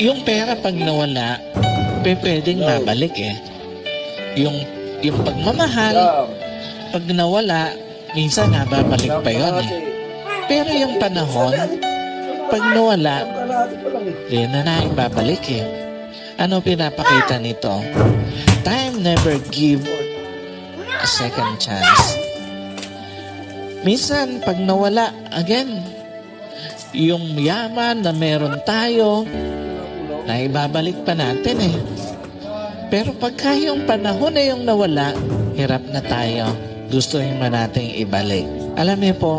yung pera pag nawala, pe, pwedeng mabalik eh. Yung, yung pagmamahal, pag nawala, minsan nababalik pa yun eh. Pero yung panahon, pag nawala, di na na ibabalik eh. Ano pinapakita nito? Time never give a second chance. Minsan, pag nawala, again, yung yaman na meron tayo, na ibabalik pa natin eh. Pero pagka yung panahon na yung nawala, hirap na tayo. Gustuhin man nating ibalik. Alam niyo po,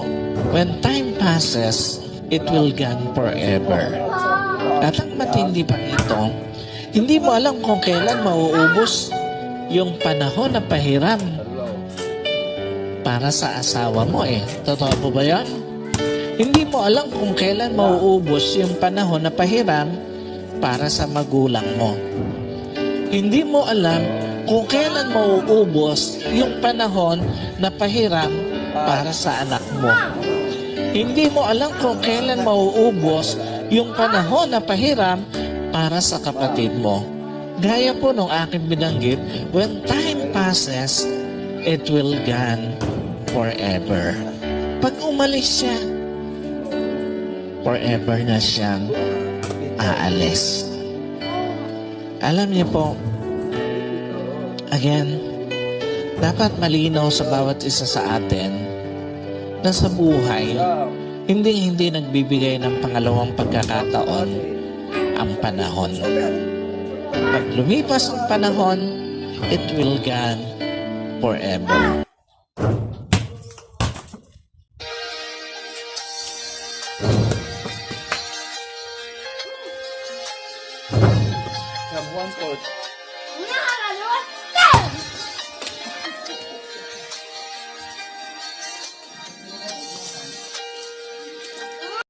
when time passes, it will gone forever. At ang matindi pa ito, hindi mo alam kung kailan mauubos yung panahon na pahiram para sa asawa mo eh. Totoo po ba yan? Hindi mo alam kung kailan mauubos yung panahon na pahiram para sa magulang mo. Hindi mo alam kung kailan mauubos yung panahon na pahiram para sa anak mo. Hindi mo alam kung kailan mauubos yung panahon na pahiram para sa kapatid mo. Gaya po nung aking binanggit, when time passes, it will gone forever. Pag umalis siya, forever na siyang aalis. Alam niyo po, again, dapat malinaw sa bawat isa sa atin na sa buhay, hindi hindi nagbibigay ng pangalawang pagkakataon ang panahon. Pag lumipas ang panahon, it will gone forever. Have one foot.